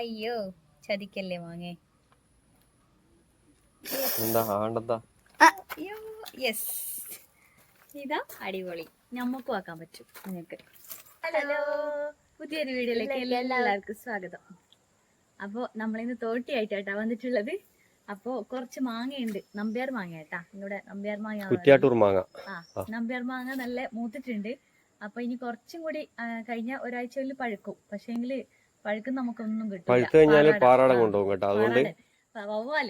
അയ്യോ ചതിക്കല്ലേ വാങ്ങേ എന്താ ആണ്ടെന്താ? അയ്യോ യെസ് ഇതാ അടിപൊളി. ഞമ്മക്കും ആക്കാൻ പറ്റും നിങ്ങൾക്ക്. ഹലോ. പുതിയൊരു വീഡിയോയിലേക്ക് എല്ലാവർക്കും സ്വാഗതം. അപ്പോ നമ്മളിന്ന് തോട്ടിയായിട്ടാ വന്നിട്ടുള്ളത്. അപ്പോ കുറച്ച് മാങ്ങയുണ്ട്. നമ്പ്യാർ മാങ്ങ കേട്ടാ. ഇവിടെ നമ്പ്യാർ മാങ്ങ കുറ്റിയാട്ടൂർ മാങ്ങ. ആ നമ്പ്യാർ മാങ്ങ നല്ല മൂത്തിട്ടുണ്ട്. അപ്പൊ ഇനി കുറച്ചും കൂടി കഴിഞ്ഞ ഒരാഴ്ചയിൽ പഴുക്കും. പക്ഷേങ്കിൽ പഴുക്കും നമുക്കൊന്നും കിട്ടില്ല പഴുത്ത് കഴിഞ്ഞാൽ പാറാടം കൊണ്ടുപോകും കേട്ടോ. അതുകൊണ്ട് വവ്വാൽ.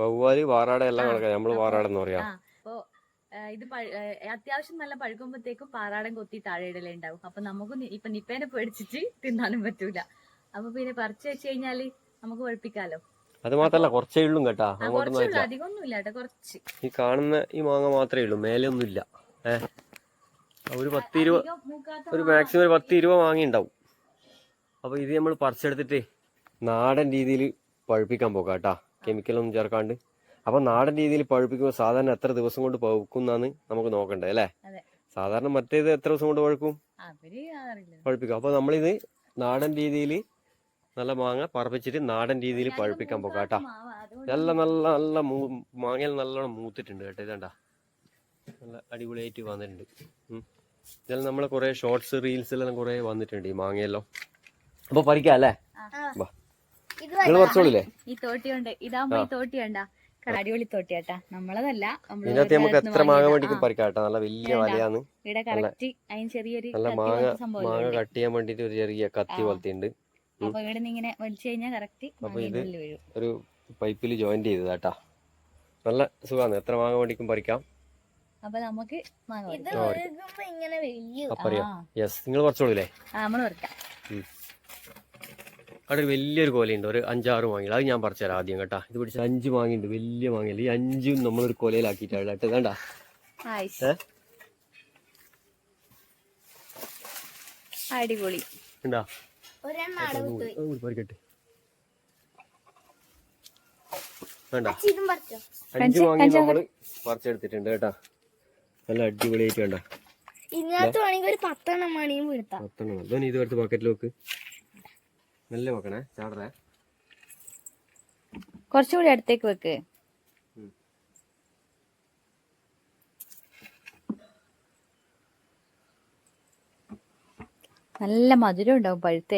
വവ്വാൽ എല്ലാം കണക്കാം നമ്മൾ വാറാടെന്ന് പറയാ. അപ്പോ ഇത് അത്യാവശ്യം നല്ല പഴുക്കുമ്പോഴത്തേക്കും പാറാടൻ കൊത്തി താഴെ ഇടലേ ഉണ്ടാവും. അപ്പൊ നമുക്ക് ഇപ്പൊ നിപ്പേനെ പേടിച്ചിട്ട് തിന്നാനും പറ്റൂല. അപ്പൊ പിന്നെ പറിച്ചു വെച്ച് കഴിഞ്ഞാൽ നമുക്ക് പഴുപ്പിക്കാലോ. അത് മാത്രല്ല കുറച്ചേ ഉള്ളൂ കേട്ടാ. ആയിട്ടില്ല കേട്ടോ കുറച്ച്. ഈ കാണുന്ന ഈ മാങ്ങ മാത്രമേ ഉള്ളൂ. മേലെ ഒന്നും ഇല്ല. ഏഹ് ഒരു പത്ത് ഇരുപത് ഒരു മാക്സിമം ഒരു പത്ത് ഇരുപത് മാങ്ങ ഉണ്ടാവും. അപ്പൊ ഇത് നമ്മൾ പറിച്ചെടുത്തിട്ട് നാടൻ രീതിയിൽ പഴുപ്പിക്കാൻ പോകാം കേട്ടാ. കെമിക്കലൊന്നും ചേർക്കാണ്ട്. അപ്പൊ നാടൻ രീതിയിൽ പഴുപ്പിക്കുമ്പോൾ സാധാരണ എത്ര ദിവസം കൊണ്ട് പഴുക്കുന്നാന്ന് നമുക്ക് നോക്കണ്ടേ അല്ലേ. സാധാരണ മറ്റേത് എത്ര ദിവസം കൊണ്ട് പഴുക്കും? പഴുപ്പിക്കും. അപ്പൊ നമ്മളിത് നാടൻ രീതിയിൽ നല്ല മാങ്ങ പറപ്പിച്ചിട്ട് നാടൻ രീതിയിൽ പഴുപ്പിക്കാൻ പോകാം മൂക്കാത്ത കേട്ടാ. മാവാ, അതുകൊണ്ട് നല്ല നല്ല നല്ല മാങ്ങയിൽ നല്ലോണം മൂത്തിട്ടുണ്ട് കേട്ടോ ഇതണ്ട. നല്ല അടിപൊളിയായിട്ട് വന്നിട്ടുണ്ട്. ഇതെല്ലാം നമ്മളെ കുറെ ഷോർട്സ് റീൽസിലെല്ലാം കുറെ വന്നിട്ടുണ്ട് ഈ മാങ്ങയെല്ലാം. അപ്പൊ പറിക്കാം അല്ലേ? നിങ്ങൾ കുറച്ചോളില്ലേ? ഈ തോട്ടി ഉണ്ട് ഇതാവുമ്പോ ഈ തോട്ടി ഉണ്ടാ അടിപൊളി തോട്ടിയാട്ടാ. നമ്മളതല്ല. നമ്മൾ ഇതിനകത്ത് നമുക്ക് എത്ര മാങ്ങ. വേണ്ടിക്കും പറിക്കാട്ടാ. നല്ല വലിയ വലയാണ്. വലയാന്ന് ഇവിടെ കറക്റ്റ് അതിന് ചെറിയൊരു നല്ല മാങ്ങ സംഭവം മാങ്ങ ഉണ്ട്. കട്ട് ചെയ്യാൻ വേണ്ടിട്ട് ഒരു ചെറിയ കത്തി. പോലത്തെ ഉണ്ട് അപ്പൊ ഇവിടെ നിന്ന് ഇങ്ങനെ വലിച്ചു കഴിഞ്ഞാൽ കറക്റ്റ് അപ്പൊ ഇത് ഒരു പൈപ്പിൽ ജോയിന്റ് ചെയ്തത് കേട്ടാ നല്ല സുഖാണ് എത്ര മാങ്ങ വേണ്ടിക്കും പറിക്കാം. അപ്പൊ നമുക്ക് മാങ്ങ ഇത് പറിച്ചോളൂലേ നമ്മൾ ഇങ്ങനെ വലിയ അപ്പൊ അറിയാം ആ, യെസ് നിങ്ങൾ കുറച്ചോളില്ലേ ആ, നമ്മൾ പറിക്കാം അവിടെ ഒരു വലിയൊരു കൊലയുണ്ട്. ഒരു അഞ്ചാറ് വാങ്ങി അത് ഞാൻ പറിച്ചുതരാം ആദ്യം കേട്ടാ. ഇത് പിടിച്ച അഞ്ച് മാങ്ങയുണ്ട്. വലിയ മാങ്ങയില്ല. ഈ അഞ്ചും നമ്മളൊരു കൊലയിലാക്കിയിട്ടാണ് കേട്ടോ. ആയിഷ്. അടിപൊളി. പറിക്കട്ടെ. വേണ്ട അഞ്ച് മാങ്ങ നമ്മൾ പറിച്ചെടുത്തിട്ടുണ്ട് കേട്ടാ. നല്ല അടിപൊളിയായിട്ട് വേണ്ട ഇതിനകത്ത് വേണമെങ്കിൽ ഒരു പത്തെണ്ണം മണിയും വീഴ്ത്താം പത്തെണ്ണം. അതാണ് ഇത് എടുത്ത് ബക്കറ്റിൽ വെക്ക്. നല്ല വെക്കണേ ചാടറേ കുറച്ചുകൂടി അടുത്തേക്ക് വെക്ക്. നല്ല മധുരം ഉണ്ടാവും പഴുത്ത്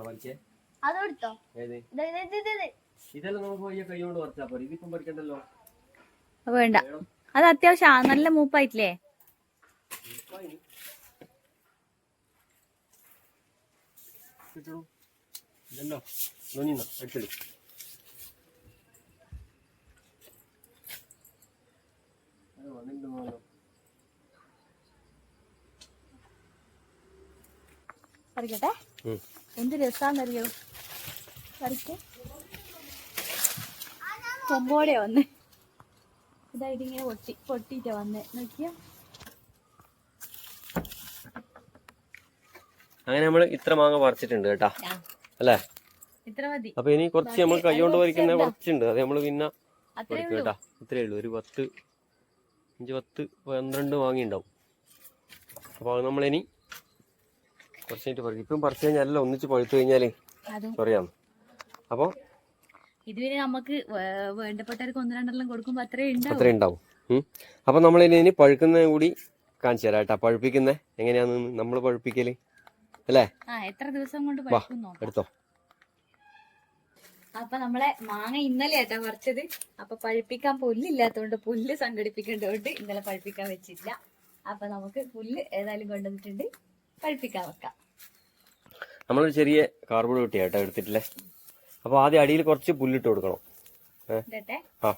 പറിച്ചേ അതെടുത്തോ ഇതെല്ലാം നമുക്ക് പോരെ. ഇതിപ്പം വേണ്ട. അത് അത്യാവശ്യം നല്ല മൂപ്പായിട്ടില്ലേ? ഇതല്ലോ അടിച്ചെടു പറിക്കട്ടെ എന്ത് രസാന്നറിയോ? പറിക്ക് കൊമ്പോടെ വന്നേ. ഇതായിട്ട് ഇങ്ങനെ പൊട്ടി പൊട്ടിട്ടാ വന്നേ. നോക്കിയ. അങ്ങനെ നമ്മൾ ഇത്ര മാങ്ങ പറിച്ചിട്ടുണ്ട് കേട്ടാ. അല്ലേ? ഇത്ര മതി. അപ്പൊ ഇനി കുറച്ച് നമ്മൾ കൈകൊണ്ട് പറിക്കുന്ന കുറച്ചുണ്ട്. അത് നമ്മൾ പിന്നെ കേട്ടാ. ഇത്രേ ഉള്ളൂ. ഒരു പത്ത് അഞ്ച് പത്ത് പന്ത്രണ്ട് മാങ്ങി ഉണ്ടാവും. അപ്പൊ അത് നമ്മളിനി കുറച്ച് കഴിഞ്ഞിട്ട് പറിക്കും. ഇപ്പം പറിച്ചു കഴിഞ്ഞാൽ ഒന്നിച്ച് പഴുത്തു കഴിഞ്ഞാൽ പറയാം. അപ്പൊ ഇത് പിന്നെ നമുക്ക് വേണ്ടപ്പെട്ടവർക്ക് ഒന്ന് രണ്ടെണ്ണം കൊടുക്കുമ്പോൾ അത്രേ ഉണ്ടാവും. അത്രേ ഉണ്ടാവും. അപ്പൊ നമ്മൾ ഇനി പഴുക്കുന്ന കൂടി കാണിച്ചു തരാം കേട്ടോ. പഴുപ്പിക്കുന്ന? എങ്ങനെയാന്ന് നമ്മൾ പഴുപ്പിക്കൽ? അല്ലേ? എത്ര ദിവസം കൊണ്ട് എടുത്തോ. അപ്പൊ നമ്മളെ മാങ്ങ ഇന്നലെ ആട്ടാ പറിച്ചത്. അപ്പൊ പഴുപ്പിക്കാൻ പുല്ലില്ലാത്തോണ്ട് പുല്ല് സംഘടിപ്പിക്കേണ്ടതുകൊണ്ട് ഇന്നലെ പഴുപ്പിക്കാൻ വെച്ചില്ല. അപ്പൊ നമുക്ക് പുല്ല് ഏതായാലും കൊണ്ടുവന്നിട്ടുണ്ട്. പഴുപ്പിക്കാൻ വെക്കാം. നമ്മളൊരു ചെറിയ കാർബോർഡ് കുട്ടിയാട്ടോ കേട്ടോ എടുത്തിട്ടില്ലേ? അപ്പൊ ആദ്യം അടിയിൽ കുറച്ച് പുല്ലിട്ട് കൊടുക്കണം. ഇടട്ടെ. ആ.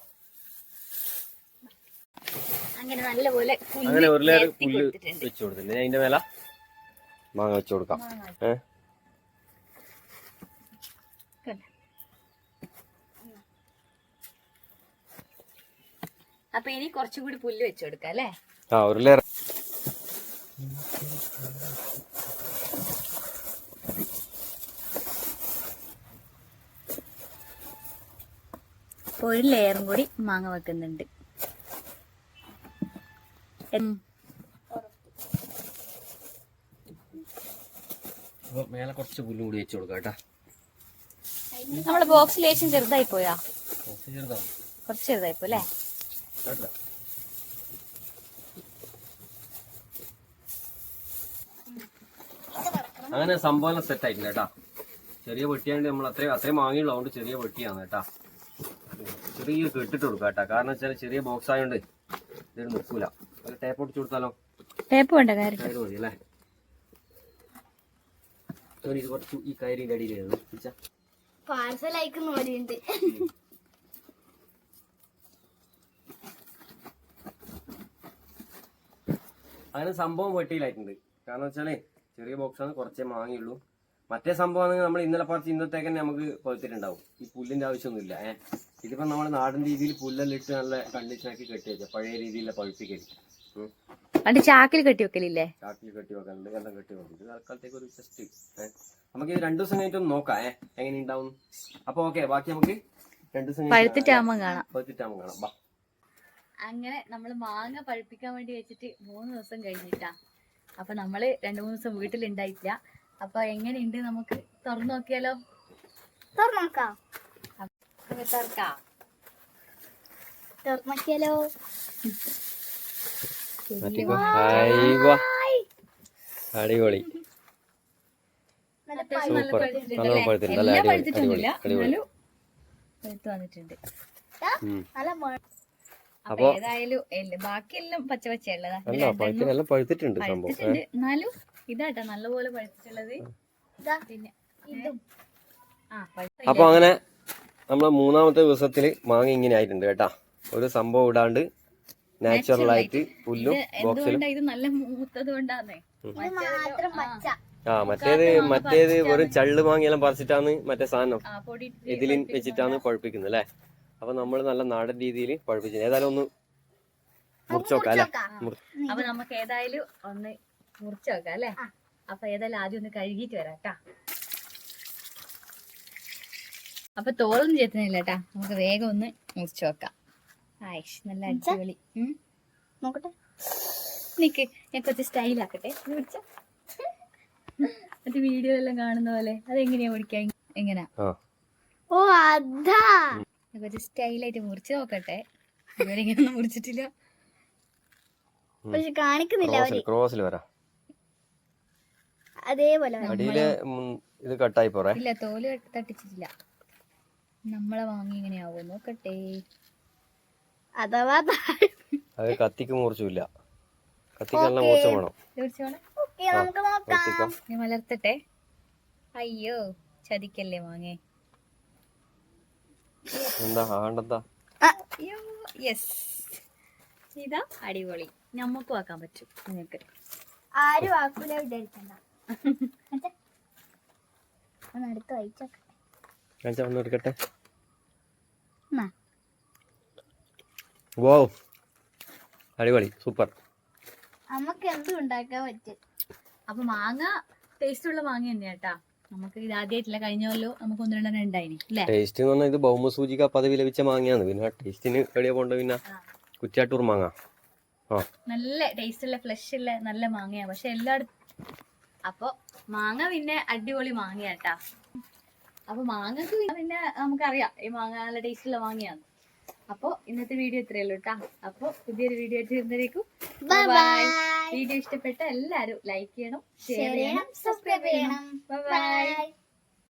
അങ്ങനെ നല്ലപോലെ അങ്ങനെ പുല്ല് ഒരു ലെയർ പുല്ല് വെച്ച് കൊടുത്തിട്ടുണ്ട് അതിന്റെ മേല? മാങ്ങ വെച്ച് കൊടുക്കാം. മാങ്ങ ഏ? അപ്പൊ ഇനി കുറച്ചുകൂടി പുല്ല് വെച്ചു കൊടുക്കാം അല്ലേ? ആ ഒരു ലെയർ. ഒരു ലെയറും കൂടി മാങ്ങ വെക്കുന്നുണ്ട്. മേലെ കുറച്ച് പുല്ല് കൂടി വെച്ച് കൊടുക്കാം കേട്ടാ. നമ്മളെ ബോക്സ് ലേശം ചെറുതായി പോയാ? കുറച്ച് ചെറുതായി പോലേ അല്ലേ? അങ്ങനെ സംഭവം സെറ്റ് ആയിട്ടില്ല കേട്ടാ. ചെറിയ വെട്ടിയാണ്ട് നമ്മൾ അത്രയും അത്രയും വാങ്ങിയുള്ളതുകൊണ്ട് ചെറിയ വെട്ടിയാണ് കേട്ടാ. ചെറിയ കെട്ടിട്ട് കൊടുക്കാം കേട്ടോ. കാരണം വെച്ചാൽ ചെറിയ ബോക്സ് ആയതുകൊണ്ട് ഇതിന് നിൽക്കൂല ടേപ്പ് ഒട്ടിച്ചു കൊടുത്താലോ? ടേപ്പ് വേണ്ട കാര്യം മതി അല്ലേ? ഇത് കുറച്ച് ഈ കയറിന്റെ അടിയിലായിരുന്നു പിടിച്ചാ. പാർസൽ അയക്കുന്ന പോലെയുണ്ട് അങ്ങനെ സംഭവം വെട്ടിയിലായിട്ടുണ്ട്. കാരണം വെച്ചാലേ ചെറിയ ബോക്സാണ് കുറച്ചേ മാങ്ങിയുള്ളൂ. മറ്റേ സംഭവമാണെങ്കിൽ നമ്മൾ ഇന്നലെ പറിച്ച് ഇന്നത്തേക്ക് തന്നെ നമുക്ക് കൊളുത്തിട്ടുണ്ടാവും. ഈ പുല്ലിന്റെ ആവശ്യമൊന്നുമില്ല ഏഹ് ഇതിപ്പോ നമ്മൾ നാടൻ രീതിയിൽ പുല്ലെല്ലാം ഇട്ട് നല്ല കണ്ടീഷനാക്കി കെട്ടി വെച്ച പഴയ രീതിയിലുള്ള പഴുപ്പിക്കരുത്. പണ്ട് ചാക്കിൽ കെട്ടി വെക്കലില്ലേ? ചാക്കിൽ കെട്ടി വെക്കാനുണ്ട് എല്ലാം കെട്ടി വെക്കുന്നുണ്ട് തൽക്കാലത്തേക്ക് ഒരു ജസ്റ്റ് നമുക്ക് ഇത് രണ്ടു ദിവസം കഴിഞ്ഞിട്ട് ഒന്ന് നോക്കാം. ഏഹ് എങ്ങനെ ഉണ്ടാവും അപ്പൊ ഓക്കെ ബാക്കി നമുക്ക് രണ്ടു ദിവസം കഴിഞ്ഞിട്ട് പഴുത്തിട്ടാകുമ്പോ കാണാം. പഴുത്തിട്ടാകുമ്പോൾ കാണാം. ബാ. അങ്ങനെ നമ്മൾ മാങ്ങ പഴുപ്പിക്കാൻ വേണ്ടി വെച്ചിട്ട് മൂന്ന് ദിവസം കഴിഞ്ഞിട്ടാ. അപ്പൊ നമ്മൾ രണ്ടു മൂന്ന് ദിവസം വീട്ടിൽ വീട്ടിലുണ്ടായിട്ടില്ല. അപ്പൊ എങ്ങനെയുണ്ട് നമുക്ക്? തുറന്നു നോക്കിയാലോ? തുറന്നോക്കാം നമുക്ക് തുറക്കാം തുറന്നോക്കിയാലോ മാറ്റിക്കോ അടിപൊളി. നല്ല സൂപ്പർ. നല്ല അടിപൊളി, അടിപൊളി. അപ്പൊ ബാക്കിയെല്ലാം പച്ച പഴുത്തിട്ടുണ്ട് സംഭവം. പഴുത്തിട്ടുണ്ട്. എന്നാലും ഇതാട്ടോ നല്ലപോലെ പഴുത്തിട്ടുള്ളത്. പിന്നെ ഇതും. അപ്പൊ അങ്ങനെ നമ്മളെ മൂന്നാമത്തെ ദിവസത്തിൽ മാങ്ങ ഇങ്ങനെ ആയിട്ടുണ്ട് കേട്ടാ. ഒരു സംഭവം ഇടാണ്ട് നാച്ചുറൽ ആയിട്ട് പുല്ലും ബോക്സിലും ആ. മറ്റേത് മറ്റേത് വെറും ചള്ള് മാങ്ങയെല്ലാം പറിച്ചിട്ടാണ് മറ്റേ സാധനം ആ പൊടി ഇതിലും വെച്ചിട്ടാണ് പഴുപ്പിക്കുന്നത് അല്ലേ? അപ്പൊ നമ്മൾ നല്ല നാടൻ രീതിയിൽ കുഴപ്പിച്ചു ഏതായാലും ഒന്ന് മുറിച്ചോക്കാം അല്ലേ? മുറി- അപ്പൊ നമുക്ക് ഏതായാലും ഒന്ന് മുറിച്ചോക്കാം അല്ലേ? അപ്പൊ ഏതായാലും ആദ്യം ഒന്ന് കഴുകിട്ട് വരാം കേട്ടാ. അപ്പൊ തോളൊന്നും ചെത്തുന്നില്ല കേട്ടാ നമുക്ക് വേഗം ഒന്ന് മുറിച്ച് വെക്കാം. ആയിഷ് നല്ല അടിപൊളി. നോക്കട്ടെ. നിക്ക് ഞാൻ കുറച്ച് സ്റ്റൈലാക്കട്ടെ പിടിച്ച? മറ്റേ വീഡിയോ എല്ലാം കാണുന്ന പോലെ. അതെങ്ങനെയാ മുറിക്കാൻ? എങ്ങനാ? ആ. ഓ അതാ. കുറച്ച് സ്റ്റൈലായിട്ട് മുറിച്ച് നോക്കട്ടെ. ഇവരെങ്ങനെ മുറിച്ചിട്ടില്ല. പക്ഷെ കാണിക്കുന്നില്ല ക്രോസിൽ അവർ. ക്രോസിൽ വരാം. അതേപോലെ. ഇത് കട്ടായി പോറേ ഇല്ല തോൽ തട്ടിച്ചിട്ടില്ല. നമ്മളെ വാങ്ങി എങ്ങനെയാവോ നോക്കട്ടെ. അഥവാ അത് കത്തിക്ക് മുറിച്ചില്ല കത്തിക്ക് നല്ല മുറിച്ച വേണം. നമുക്ക് നോക്കാം. കത്തിക്കാം. ഞാൻ മലർത്തട്ടെ. അയ്യോ ചതിക്കല്ലേ വാങ്ങേ എന്താ ആണ്ടെന്താ യെസ് ഇതാ അടിപൊളി. നമുക്ക് വാക്കാൻ പറ്റും നിങ്ങൾക്ക്. ആരും ആക്കൂല വിചാരിക്കണ്ട. അടുത്ത് വായിച്ചോക്കെ കാണിച്ചാ ഒന്ന് എടുക്കട്ടെ വോ അടിപൊളി. സൂപ്പർ നമുക്ക് എന്തും ഉണ്ടാക്കാൻ പറ്റും. അപ്പൊ മാങ്ങ ടേസ്റ്റ് ഉള്ള മാങ്ങ തന്നെയാ കേട്ടാ. നമുക്ക് ഇത് ആദ്യമായിട്ടില്ല കഴിഞ്ഞ കൊല്ലോ നമുക്ക് ഒന്ന് രണ്ടെണ്ണം ഉണ്ടായിനി ടേസ്റ്റ് എന്ന് പറഞ്ഞാൽ ഇത് ഭൗമസൂചിക പദവി ലഭിച്ച മാങ്ങയാണ്. പിന്നെ ടേസ്റ്റിന് എളിയ പോണ്ട പിന്നെ? കുറ്റാട്ടൂർ മാങ്ങ. നല്ല ടേസ്റ്റ് ഉള്ള ഫ്ലഷ് ഉള്ള നല്ല മാങ്ങയാണ് പക്ഷെ എല്ലായിടത്തും അപ്പൊ മാങ്ങ പിന്നെ അടിപൊളി മാങ്ങയാട്ടാ അപ്പൊ മാങ്ങ പിന്നെ നമുക്കറിയാം ഈ മാങ്ങ നല്ല ടേസ്റ്റുള്ള മാങ്ങയാണ്. അപ്പൊ ഇന്നത്തെ വീഡിയോ ഇത്രയേ ഉള്ളൂ കേട്ടാ അപ്പൊ പുതിയൊരു വീഡിയോ ആയിട്ട്. വീഡിയോ ഇഷ്ടപ്പെട്ട എല്ലാരും ലൈക്ക് ചെയ്യണം ഷെയർ ചെയ്യണം സബ്സ്ക്രൈബ് ചെയ്യണം. ബൈ